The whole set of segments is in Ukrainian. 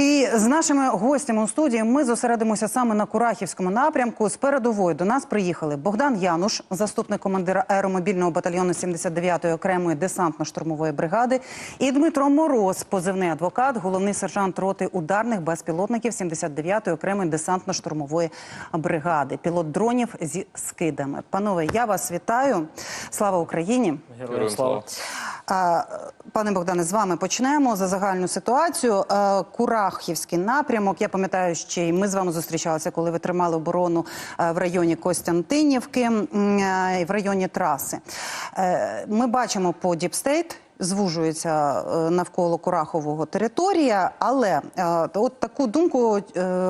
tea. І з нашими гостями у студії ми зосередимося саме на Курахівському напрямку. З передової до нас приїхали Богдан Януш, заступник командира аеромобільного батальйону 79-ї окремої десантно-штурмової бригади, і Дмитро Мороз, позивний адвокат, головний сержант роти ударних безпілотників 79-ї окремої десантно-штурмової бригади, пілот дронів зі скидами. Панове, я вас вітаю. Слава Україні! Героям слава. Пане Богдане, з вами почнемо за загальну ситуацію. Е, Курахівський напрямок. Я пам'ятаю, ще й ми з вами зустрічалися, коли ви тримали оборону е, в районі Костянтинівки е, і в районі траси. Е, Ми бачимо по Діпстейт. Звужується навколо Курахового територія, але от таку думку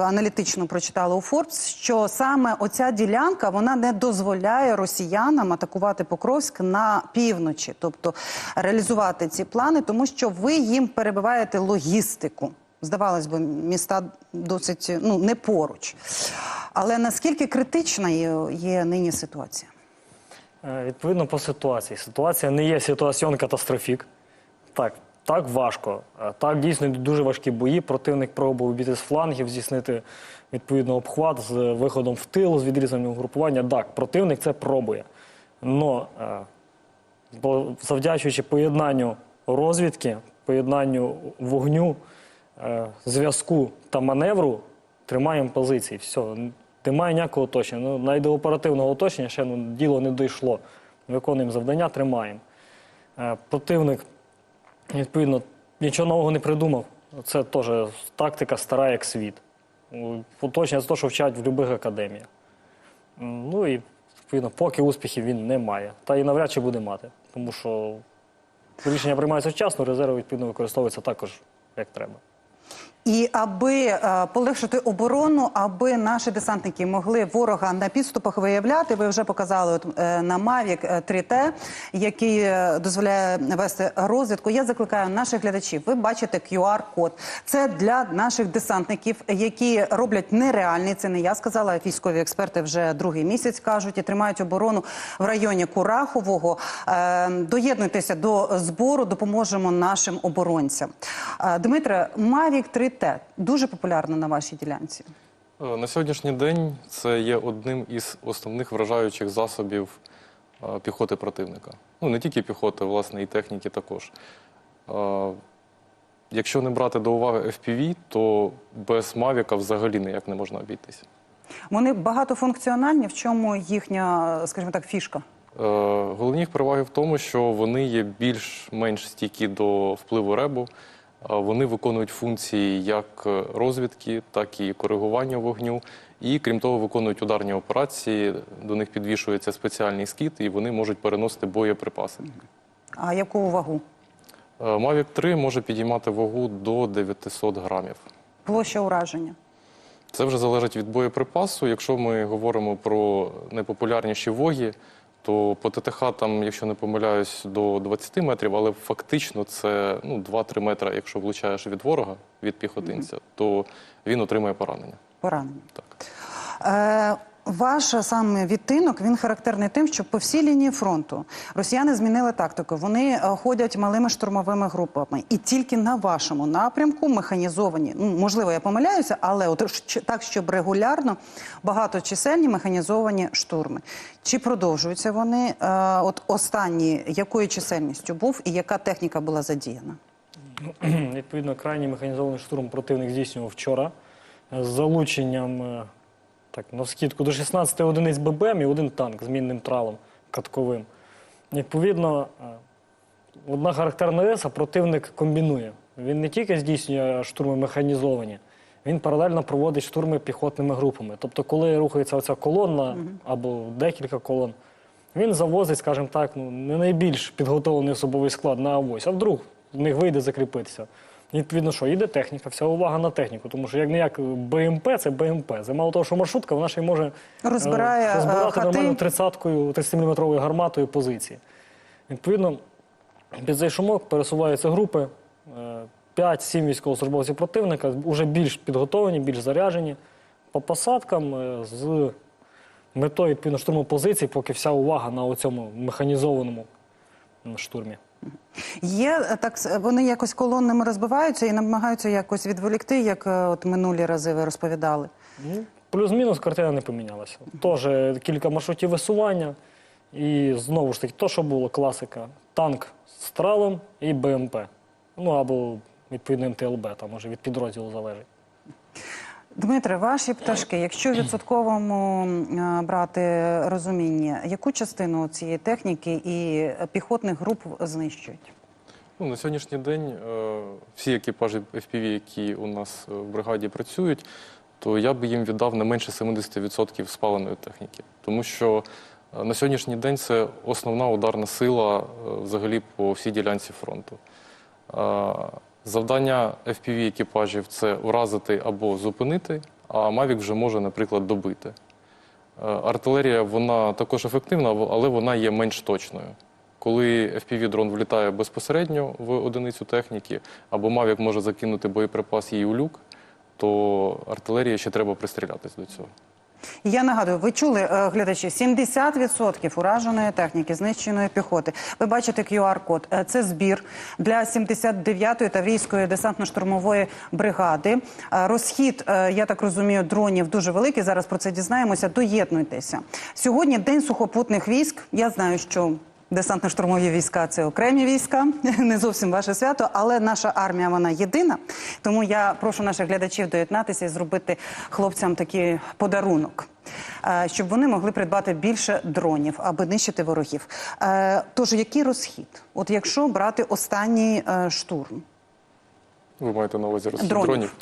аналітично прочитала у Форбс, що саме оця ділянка вона не дозволяє росіянам атакувати Покровськ на півночі, тобто реалізувати ці плани, тому що ви їм перебиваєте логістику. Здавалось би, міста досить ну не поруч. Але наскільки критична є, нині ситуація? Е, Відповідно по ситуації. Ситуація не є ситуаціон катастрофік. Так, так важко. Е, Так дійсно дуже важкі бої. Противник пробував біти з флангів, здійснити відповідно обхват з виходом в тил, з відрізанням групування. Так, противник це пробує. Но е, завдячуючи поєднанню розвідки, поєднанню вогню, зв'язку та маневру, тримаємо позиції. Все, немає ніякого оточення. Ну, навіть до оперативного оточення ще ну, діло не дійшло. Виконуємо завдання, тримаємо. Е, Противник, відповідно, нічого нового не придумав. Це теж тактика стара як світ. Оточення це те, що вчать в будь-яких академіях. Ну і відповідно, поки успіхів він не має. Та і навряд чи буде мати. Тому що рішення приймаються вчасно, резерви відповідно використовуються також як треба. І аби е, полегшити оборону, аби наші десантники могли ворога на підступах виявляти, ви вже показали от, е, на Mavic 3T, який е, дозволяє вести розвідку. Я закликаю наших глядачів. Ви бачите QR-код. Це для наших десантників, які роблять нереальний. Це не я сказала. Військові експерти вже другий місяць кажуть і тримають оборону в районі Курахового. Доєднуйтеся до збору, допоможемо нашим оборонцям. Дмитре, Mavic 3T дуже популярно на вашій ділянці. Е, На сьогоднішній день це є одним із основних вражаючих засобів е, піхоти противника. Ну, не тільки піхоти, власне, і техніки також. Е, Якщо не брати до уваги FPV, то без Мавіка взагалі ніяк не можна обійтися. Вони багатофункціональні. В чому їхня, скажімо так, фішка? Е, Головні їх переваги в тому, що вони є більш-менш стійкі до впливу ребу. Е, Вони виконують функції як розвідки, так і коригування вогню. І крім того, виконують ударні операції. До них підвішується спеціальний скіт, і вони можуть переносити боєприпаси. А яку вагу? Е, Mavic 3 може підіймати вагу до 900 грамів. Площа ураження. Це вже залежить від боєприпасу. Якщо ми говоримо про найпопулярніші воги, то по ТТХ там, якщо не помиляюсь, до 20 метрів, але фактично це ну, 2-3 метри, якщо влучаєш від ворога, від піхотинця, то він отримує поранення. Поранення. Так. Е, ваш саме відтинок він характерний тим, що по всій лінії фронту росіяни змінили тактику. Вони е, ходять малими штурмовими групами, і тільки на вашому напрямку механізовані. Ну можливо, я помиляюся, але от так, щоб регулярно багаточисельні механізовані штурми. Чи продовжуються вони? Е, от останні якою чисельністю був і яка техніка була задіяна? Відповідно, крайній механізований штурм противник здійснював вчора з залученням е, так, на скидку до 16 одиниць ББМ і один танк з мінним тралом катковим. Відповідно, е, одна характерна риса противник комбінує. Він не тільки здійснює штурми механізовані, він паралельно проводить штурми піхотними групами. Тобто, коли рухається оця колона або декілька колон, він завозить, скажімо так, ну, не найбільш підготовлений особовий склад на авось, а вдруг в них вийде закріпитися. І, Відповідно, що йде техніка, вся увага на техніку, тому що як не як БМП, це БМП. Це мало того, що маршрутка, вона ще й може е, Розбирає, е, розбирати хати. нормально 30-кою, 30-мм гарматою позиції. Відповідно, під цей шумок пересуваються групи. е, 5-7 військовослужбовців противника вже більш підготовлені, більш заряджені по посадкам е, з метою відповідно штурму позицій, поки вся увага на цьому механізованому штурмі. Є е, так, вони якось колоннами розбиваються і намагаються якось відволікти, як е, от минулі рази ви розповідали. Ну, плюс-мінус картина не помінялася. Теж кілька маршрутів висування. І знову ж таки, то, що було класика: танк з тралом і БМП. Ну або відповідно МТЛБ, там може від підрозділу залежить. Дмитре, ваші пташки, якщо відсотковому е, брати розуміння, яку частину цієї техніки і піхотних груп знищують? Ну, на сьогоднішній день е, всі екіпажі FPV, які у нас е, в бригаді працюють, то я би їм віддав не менше 70% спаленої техніки. Тому що на сьогоднішній день це основна ударна сила взагалі по всій ділянці фронту. Завдання FPV екіпажів це уразити або зупинити, а Mavic вже може, наприклад, добити. Е, Артилерія вона також ефективна, але вона є менш точною. Коли FPV-дрон влітає безпосередньо в одиницю техніки, або Mavic може закинути боєприпас їй у люк, то артилерії ще треба пристрілятись до цього. Я нагадую, ви чули, е, глядачі, 70% ураженої техніки, знищеної піхоти. Ви бачите QR-код. Е, Це збір для 79-ї Таврійської десантно-штурмової бригади. Е, Розхід, я так розумію, дронів дуже великий. Зараз про це дізнаємося. Доєднуйтеся. Сьогодні День сухопутних військ. Я знаю, що Десантно-штурмові війська це окремі війська, не зовсім ваше свято, але наша армія вона єдина. Тому я прошу наших глядачів доєднатися і зробити хлопцям такий подарунок, е, щоб вони могли придбати більше дронів, аби нищити ворогів. Е, Тож, який розхід? От якщо брати останній е, штурм, Ви маєте на увазі розхід Дронів. дронів?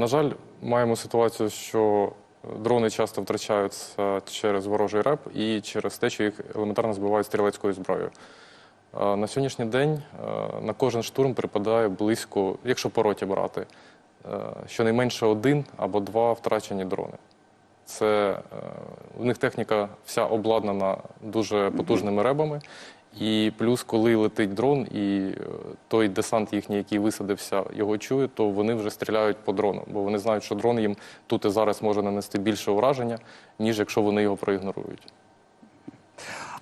На жаль, маємо ситуацію, що дрони часто втрачаються через ворожий реп і через те, що їх елементарно збивають стрілецькою зброєю. На сьогоднішній день на кожен штурм припадає близько, якщо по роті брати, щонайменше один або два втрачені дрони. Це е, у них техніка вся обладнана дуже потужними ребами. І плюс, коли летить дрон, і е, той десант їхній, який висадився, його чує, то вони вже стріляють по дрону, бо вони знають, що дрон їм тут і зараз може нанести більше ураження, ніж якщо вони його проігнорують.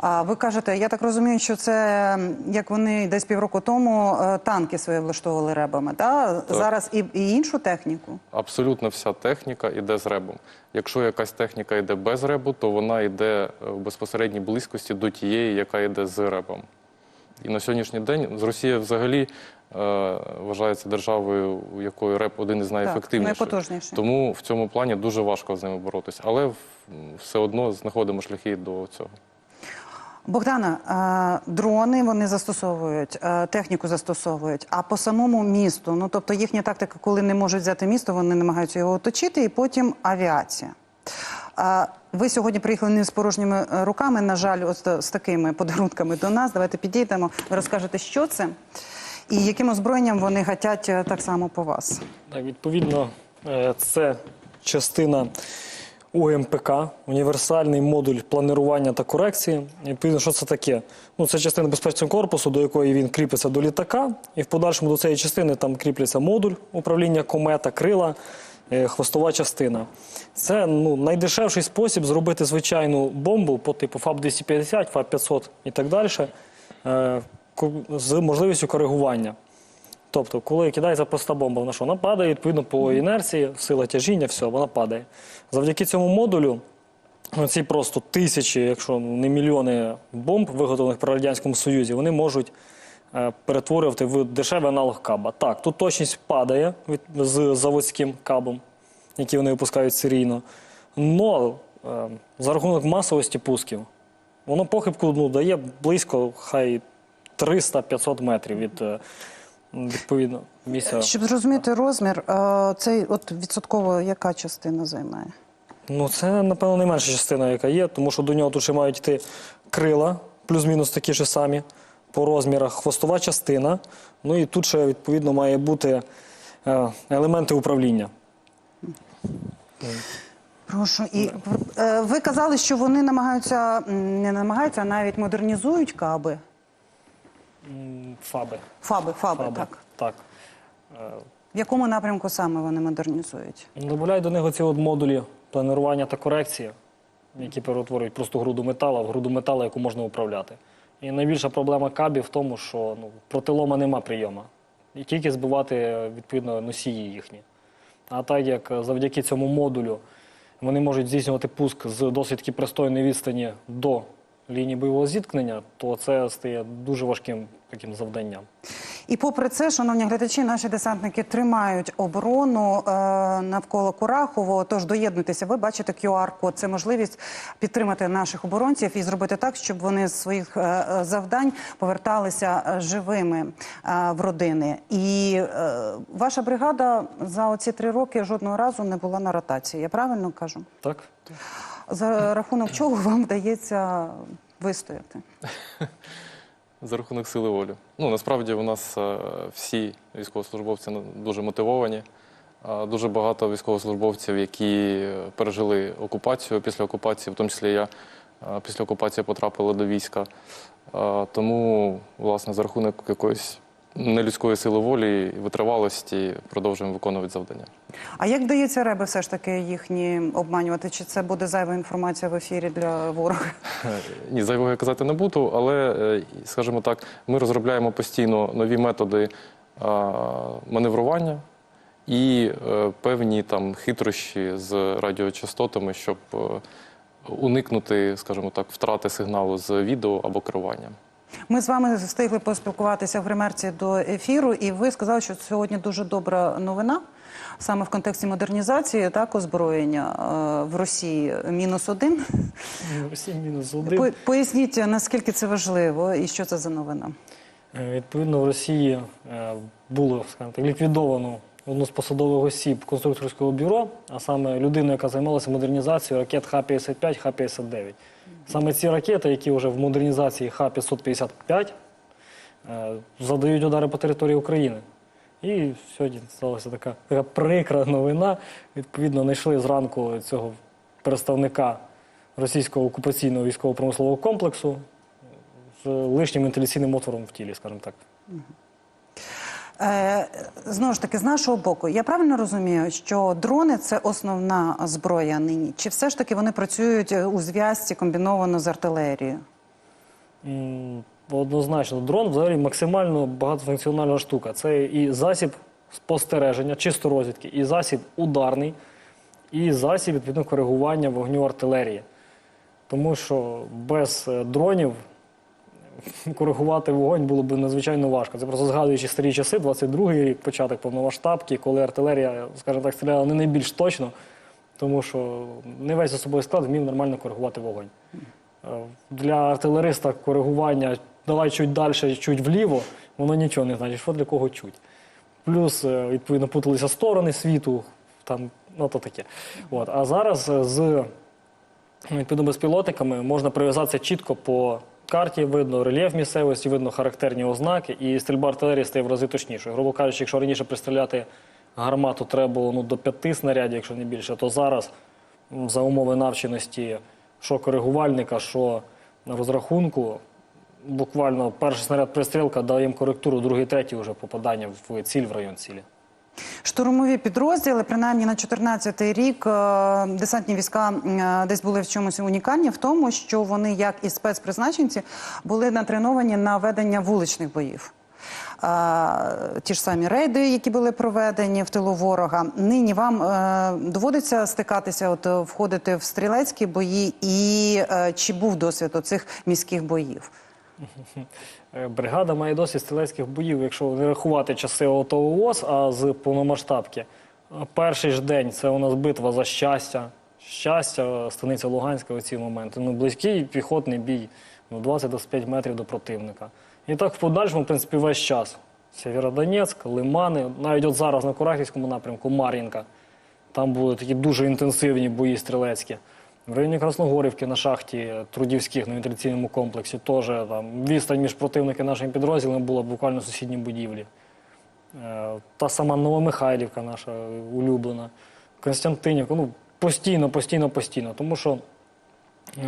А ви кажете, я так розумію, що це як вони десь півроку тому е, танки свої влаштовували ребами, та зараз і, і іншу техніку. Абсолютно вся техніка йде з ребом. Якщо якась техніка йде без ребу, то вона йде е, в безпосередній близькості до тієї, яка йде з ребом. І на сьогоднішній день з Росія взагалі е, вважається державою, у якої реп один із найефективніших. найпотужніший. Тому в цьому плані дуже важко з ними боротися. Але все одно знаходимо шляхи до цього. Богдана, е, дрони вони застосовують, е, техніку застосовують. А по самому місту, ну тобто їхня тактика, коли не можуть взяти місто, вони намагаються його оточити, і потім авіація. Е, Ви сьогодні приїхали не з порожніми руками. На жаль, ось з такими подарунками до нас. Давайте підійдемо. Розкажете, що це і яким озброєнням вони гатять так само по вас. Так, відповідно, це частина УМПК, універсальний модуль планування та корекції. Відповідно, що це таке? Ну, це частина безпечного корпусу, до якої він кріпиться до літака, і в подальшому до цієї частини там кріпляться модуль управління комета, крила, е, хвостова частина. Це ну, найдешевший спосіб зробити звичайну бомбу по типу ФАБ-250, ФАБ-500 і так далі е, з можливістю коригування. Тобто, коли кидається проста бомба, вона що? Вона падає відповідно по інерції, сила тяжіння, все, вона падає. Завдяки цьому модулю, ці просто тисячі, якщо не мільйони бомб, виготовлених при Радянському Союзі, вони можуть е, перетворювати в дешевий аналог каба. Так, тут точність падає від, з заводським кабом, який вони випускають серійно. Но е, за рахунок масовості пусків, воно похибку ну, дає близько хай 300-500 метрів від е, відповідно місця. Щоб зрозуміти розмір, е, цей от відсотково яка частина займає? Ну, це, напевно, найменша частина, яка є, тому що до нього тут ще мають йти крила, плюс-мінус такі ж самі по розмірах, хвостова частина. Ну і тут ще, відповідно, має бути е, елементи управління. Прошу, і е, ви казали, що вони намагаються не намагаються, а навіть модернізують каби. Фаби. Фаби, фаби, Фаби. так. так. В якому напрямку саме вони модернізують? Добавляють до них ці от модулі планування та корекції, які перетворюють просто груду металу в груду металу, яку можна управляти. І найбільша проблема кабів в тому, що ну, проти лома нема прийому. І тільки збивати відповідно носії їхні. А так як завдяки цьому модулю вони можуть здійснювати пуск з досить таки пристойної відстані до лінії бойового зіткнення, то це стає дуже важким таким завданням. І попри це, шановні глядачі, наші десантники тримають оборону е, навколо Курахово. Тож доєднуйтеся. Ви бачите QR-код. Це можливість підтримати наших оборонців і зробити так, щоб вони з своїх е, е, завдань поверталися е, живими е, в родини. І е, ваша бригада за оці три роки жодного разу не була на ротації. Я правильно кажу? Так? За рахунок чого вам вдається вистояти? За рахунок сили волі. Ну насправді у нас е, всі військовослужбовці дуже мотивовані. Е, Дуже багато військовослужбовців, які е, пережили окупацію після окупації, в тому числі я після окупації потрапила до війська. Тому, власне, за рахунок якоїсь нелюдської сили волі витривалості продовжуємо виконувати завдання. А як вдається реби все ж таки їхні обманювати? Чи це буде зайва інформація в ефірі для ворога? Ні, зайвого я казати не буду, але, е, скажімо так, ми розробляємо постійно нові методи маневрування і е, певні там хитрощі з радіочастотами, щоб е, уникнути, скажімо так, втрати сигналу з відео або керування. Ми з вами встигли поспілкуватися в гримерці до ефіру, і ви сказали, що сьогодні дуже добра новина. Саме в контексті модернізації так озброєння е, в Росії мінус один. Всі мінус один. Поясніть, наскільки це важливо і що це за новина? Е, Відповідно, в Росії е, було скажімо так, ліквідовано одну з посадових осіб конструкторського бюро, а саме людину, яка займалася модернізацією ракет Х-55, Х-59. Саме ці ракети, які вже в модернізації Х-555, е, задають удари по території України. І сьогодні сталася така, така прикра новина. Відповідно, знайшли зранку цього представника російського окупаційного військово-промислового комплексу з лишнім вентиляційним отвором в тілі, скажімо так. Е, знову ж таки, з нашого боку, я правильно розумію, що дрони це основна зброя нині? Чи все ж таки вони працюють е, у зв'язці комбіновано з артилерією? Однозначно, дрон взагалі максимально багатофункціональна штука. Це і засіб спостереження, чисто розвідки, і засіб ударний, і засіб відповідно коригування вогню артилерії. Тому що без е, дронів коригувати вогонь було б надзвичайно важко. Це просто згадуючи старі часи, 22-й рік, початок повномасштабки, коли артилерія, скажімо так, стріляла не найбільш точно, тому що не весь особовий склад вмів нормально коригувати вогонь. Е, Для артилериста коригування давай чуть далі, чуть вліво, воно нічого не значить, що для кого чуть. Плюс, е, відповідно, путалися сторони світу, там, ну то таке. От. А зараз е, з відповідно безпілотниками можна прив'язатися чітко по карті, видно рельєф місцевості, видно характерні ознаки, і стрільба артилерії стає в рази точнішою. Грубо кажучи, якщо раніше пристріляти гармату треба було ну, до п'яти снарядів, якщо не більше, то зараз за умови навченості що коригувальника, що розрахунку, буквально перший снаряд пристрілка дає їм коректуру, другий, третій вже попадання в ціль, в район цілі. Штурмові підрозділи, принаймні на 14-й рік, е, десантні війська е, десь були в чомусь унікальні в тому, що вони, як і спецпризначенці, були натреновані на ведення вуличних боїв. Е, Ті ж самі рейди, які були проведені в тилу ворога. Нині вам доводиться стикатися, от входити в стрілецькі бої, і чи був досвід оцих міських боїв? Е, Бригада має досвід стрілецьких боїв, якщо не рахувати часи ОТО ООС, а з повномасштабки. Е, Перший ж день це у нас битва за щастя. Щастя, станиця Луганська у ці моменти. Ну, близький піхотний бій, ну, 20-25 метрів до противника. І так в подальшому, в принципі, весь час. Сєвєродонецьк, Лимани, навіть от зараз на Курахівському напрямку Мар'їнка. Там були такі дуже інтенсивні бої стрілецькі. В районі Красногорівки на шахті Трудівських на вентиляційному комплексі теж там відстань між противники нашими підрозділами була буквально в сусідній будівлі. Е, Та сама Новомихайлівка наша улюблена, Константинівка. Ну, постійно, постійно, постійно. Тому що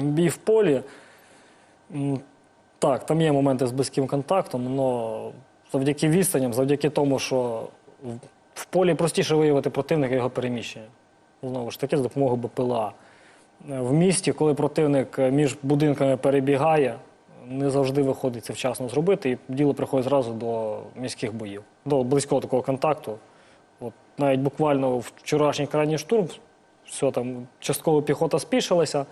бій в полі, так, там є моменти з близьким контактом, але завдяки відстаням, завдяки тому, що в- в полі простіше виявити противника і його переміщення. Знову ж таки, з допомогою БПЛА. Е, В місті, коли противник е, між будинками перебігає, не завжди виходить це вчасно зробити, і діло приходить зразу до міських боїв, до близького такого контакту. От навіть буквально вчорашній крайній штурм, все там частково піхота спішилася.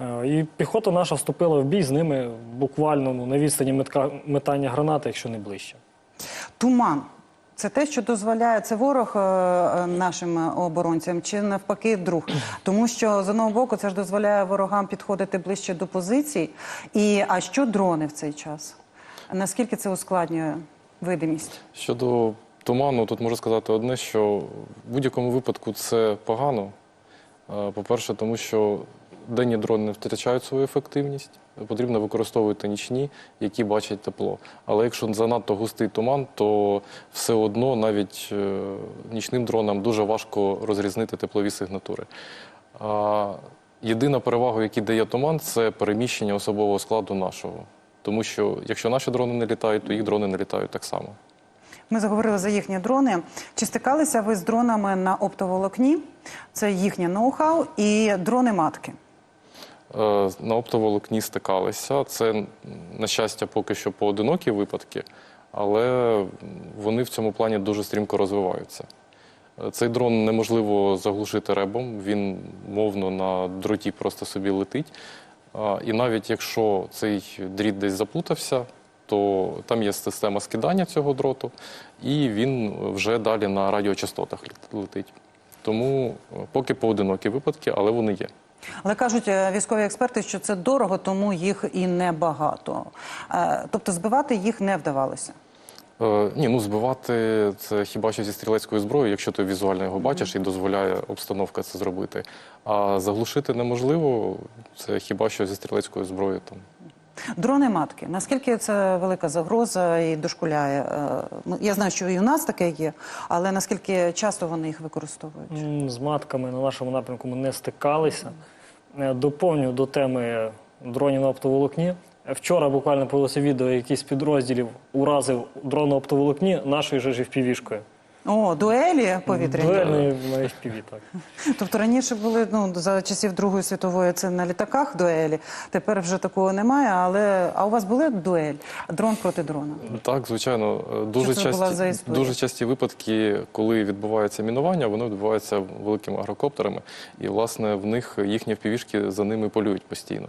е, І піхота наша вступила в бій з ними буквально ну, на відстані метка, метання гранати, якщо не ближче. Туман. Це те, що дозволяє це ворог е, е, нашим оборонцям, чи навпаки друг. Тому що з одного боку це ж дозволяє ворогам підходити ближче до позицій. І а що дрони в цей час? Наскільки це ускладнює видимість? Щодо туману, тут можу сказати одне, що в будь-якому випадку це погано. Е, По-перше, тому що денні дрони не втрачають свою ефективність, потрібно використовувати нічні, які бачать тепло. Але якщо занадто густий туман, то все одно навіть е, нічним дронам дуже важко розрізнити теплові сигнатури. Єдина перевага, яку дає туман, це переміщення особового складу нашого. Тому що якщо наші дрони не літають, то їх дрони не літають так само. Ми заговорили за їхні дрони. Чи стикалися ви з дронами на оптоволокні? Це їхнє ноу-хау і дрони матки. Е, На оптоволокні стикалися. Це, на щастя, поки що поодинокі випадки, але вони в цьому плані дуже стрімко розвиваються. Е, Цей дрон неможливо заглушити ребом, він мовно на дроті просто собі летить. І навіть якщо цей дріт десь заплутався, то там є система скидання цього дроту, і він вже далі на радіочастотах летить. Тому е, поки поодинокі випадки, але вони є. Але кажуть е, військові експерти, що це дорого, тому їх і небагато. Е, Тобто збивати їх не вдавалося. Е, ні, ну збивати це хіба що зі стрілецькою зброєю, якщо ти візуально його бачиш і дозволяє обстановка це зробити. А заглушити неможливо, це хіба що зі стрілецькою зброєю там. Дрони матки. Наскільки це велика загроза і дошкуляє? Е, ну, Я знаю, що і у нас таке є, але наскільки часто вони їх використовують? З матками на нашому напрямку ми не стикалися. Е, Доповню до теми дронів на оптоволокні. Вчора буквально появилося відео, якийсь підрозділів уразив дрон на оптоволокні нашою же впівішкою. О, дуелі повітряні. Дуельної на FPV, так. Тобто раніше були ну за часів Другої світової це на літаках дуелі. Тепер вже такого немає. Але а у вас були дуель? Дрон проти дрона? Так, звичайно, дуже це була за часті, дуже часті випадки, коли відбувається мінування, воно відбувається великими агрокоптерами, і власне в них їхні впівішки за ними полюють постійно.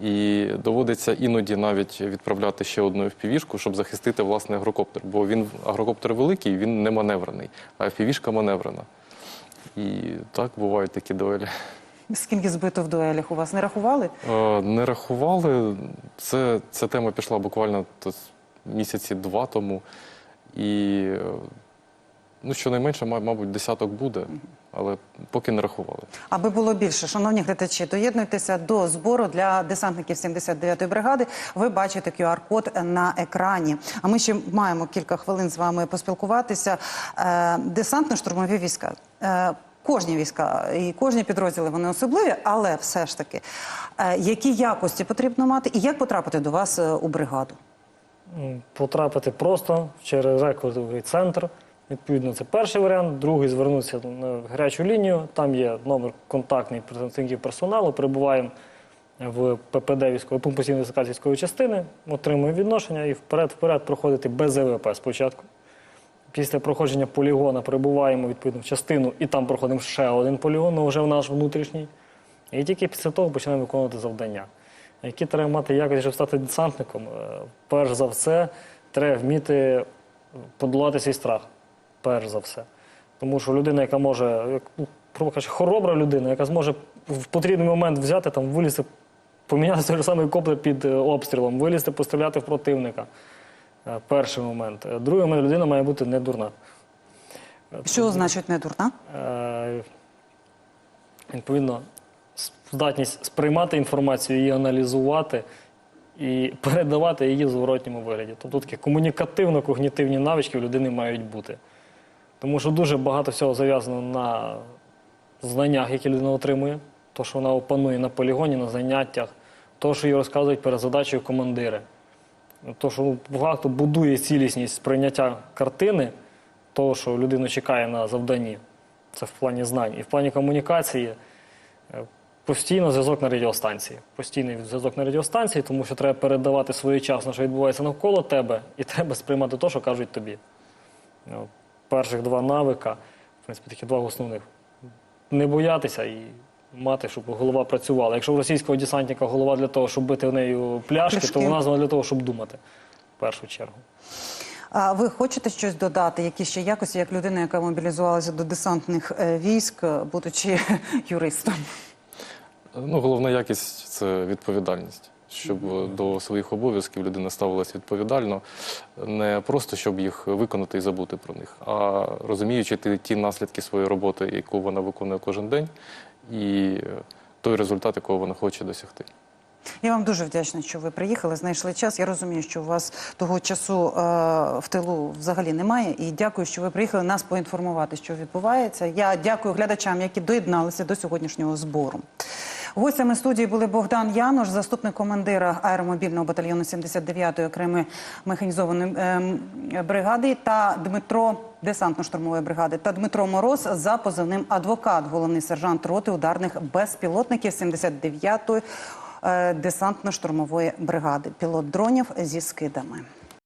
І доводиться іноді навіть відправляти ще одну впівішку, щоб захистити власне агрокоптер. Бо він агрокоптер великий, він не маневрений, а впівішка маневрена. І так бувають такі дуелі. Скільки збито в дуелях у вас не рахували? Е, Не рахували. Це, ця тема пішла буквально місяці два тому. І е, ну, щонайменше, ма- мабуть, десяток буде, але поки не рахували. Аби було більше, шановні глядачі, доєднуйтеся до збору для десантників 79-ї бригади. Ви бачите QR-код на екрані. А ми ще маємо кілька хвилин з вами поспілкуватися. Е, Десантно-штурмові війська. Е, Кожні війська і кожні підрозділи вони особливі, але все ж таки, е, які якості потрібно мати, і як потрапити до вас у бригаду? Потрапити просто через рекордовий центр. Відповідно, це перший варіант. Другий звернутися на гарячу лінію. Там є номер контактний представників персоналу. Перебуваємо в ППД військової пункт постійної дислокації військової частини, отримуємо відношення і вперед-вперед проходити без ЗВП спочатку. Після проходження полігона прибуваємо відповідно в частину і там проходимо ще один полігон, але вже в наш внутрішній. І тільки після того починаємо виконувати завдання. Які треба мати якось, щоб стати десантником? Е, Перш за все, треба вміти подолати свій страх. Перш за все. Тому що людина, яка може, як, ну, кажучи, хоробра людина, яка зможе в потрібний момент взяти, там, вилізти, поміняти той самий коптер під е, обстрілом, вилізти, постріляти в противника. Е, Перший момент. Е, Другий момент людина має бути не дурна. Що значить не дурна? Е, відповідно, здатність сприймати інформацію, її аналізувати і передавати її в зворотньому вигляді. Тобто такі комунікативно-когнітивні навички у людини мають бути. Тому що дуже багато всього зав'язано на знаннях, які людина отримує, то, що вона опанує на полігоні, на заняттях, то, що їй розказують перед задачею командири. То, що багато будує цілісність сприйняття картини, того, що людину чекає на завданні. Це в плані знань. І в плані комунікації е, Постійно зв'язок на радіостанції. Постійний зв'язок на радіостанції, тому що треба передавати своєчасно, що відбувається навколо тебе, і треба сприймати те, що кажуть тобі. Перших два навика, в принципі, такі два основних. Не боятися і мати, щоб голова працювала. Якщо у російського десантника голова для того, щоб бити в нею пляшки, Пляшки. то вона для того, щоб думати в першу чергу. А ви хочете щось додати? Які ще якості, як людина, яка мобілізувалася до десантних е, військ, е, будучи юристом? Ну, головна якість це відповідальність. Щоб до своїх обов'язків людина ставилася відповідально, не просто щоб їх виконати і забути про них, а розуміючи ті, наслідки своєї роботи, яку вона виконує кожен день, і той результат, якого вона хоче досягти. Я вам дуже вдячна, що ви приїхали, знайшли час. Я розумію, що у вас того часу е, в тилу взагалі немає. І дякую, що ви приїхали нас поінформувати, що відбувається. Я дякую глядачам, які доєдналися до сьогоднішнього збору. Гостями студії були Богдан Янош, заступник командира аеромобільного батальйону 79-ї окремої механізованої ем, бригади, та Дмитро десантно-штурмової бригади, та Дмитро Мороз за позивним адвокат, головний сержант роти ударних безпілотників 79-ї е, десантно-штурмової бригади, пілот дронів зі скидами.